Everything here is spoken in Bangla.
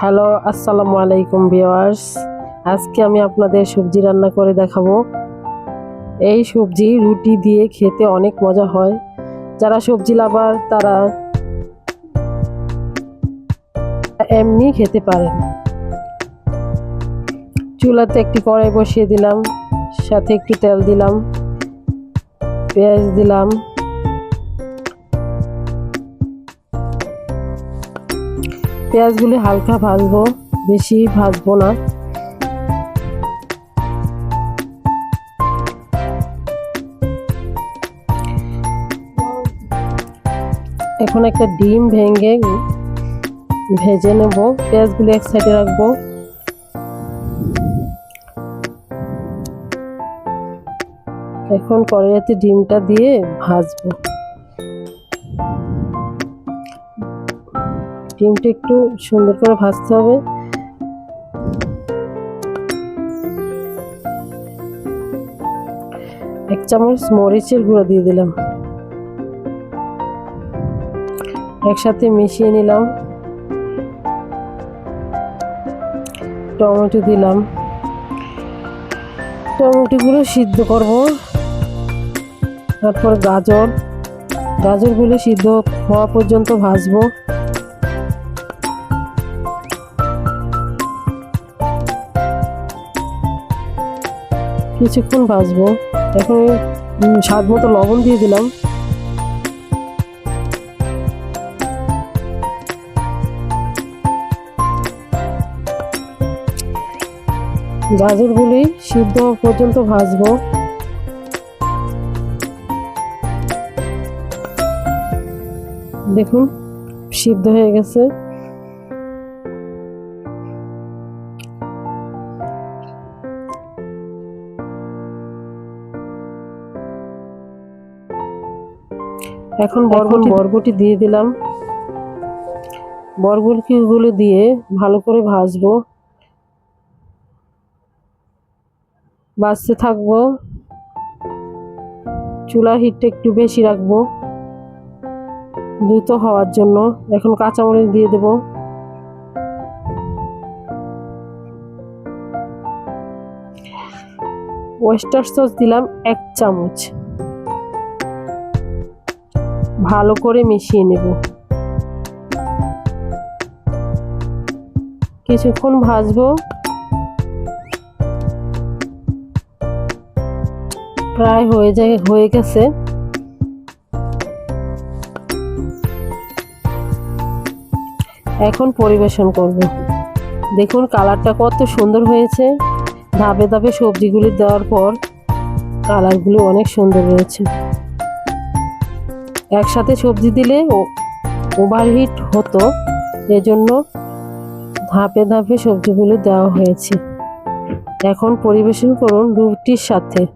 হ্যালো, আসসালামু আলাইকুম ভিওয়ার্স আজকে আমি আপনাদের সবজি রান্না করে দেখাবো। এই সবজি রুটি দিয়ে খেতে অনেক মজা হয়। যারা সবজি লাভার, তারা এমনি খেতে পারেন চুলাতে একটি কড়াই বসিয়ে দিলাম, সাথে একটু তেল দিলাম, পেঁয়াজ দিলাম পেঁয়াজগুলি হালকা ভাজবো, বেশি ভাজবো না। এখন একটা ডিম ভেঙে ভেজে নেব। পেঁয়াজগুলি এক সাইডে রাখব। এখন কড়াইতে ডিমটা দিয়ে ভাজবো। ডিমটা একটু সুন্দর করে ভাজতে হবে। এক চামচ মরিচের গুঁড়ো দিয়ে দিলাম। একসাথে মিশিয়ে নিলাম। টমেটো দিলাম। টমেটোগুলো সিদ্ধ করব। তারপর গাজর। গাজরগুলো সিদ্ধ হওয়া পর্যন্ত ভাজবো। কিছুক্ষণ ভাজবো। এখন স্বাদ মতো লবণ দিয়ে দিলাম। গাজরগুলি সিদ্ধ পর্যন্ত ভাজবো। দেখুন, সিদ্ধ হয়ে গেছে। এখন বরবটি দিয়ে দিলাম। বরবটিগুলো দিয়ে ভালো করে ভাজবো। ভাজতে থাকব। চুলার হিটটা একটু বেশি রাখব। দ্রুত হওয়ার জন্য। এখন কাঁচামরিচ দিয়ে দেব। ওয়েস্টার সস দিলাম এক চামচ। ভালো করে মিশিয়ে নেব। কিছুক্ষণ ভাজবো। প্রায় হয়ে যায়, হয়ে গেছে। এখন পরিবেশন করব। দেখুন, কালারটা কত সুন্দর হয়েছে। ধাপে ধাপে সবজিগুলি দেওয়ার পর কালারগুলো অনেক সুন্দর রয়েছে। একসাথে সবজি দিলে ওভারহিট হতো এজন্য ধাপে ধাপে সবজিগুলো দেওয়া হয়েছে। এখন পরিবেশন করুন রুটির সাথে।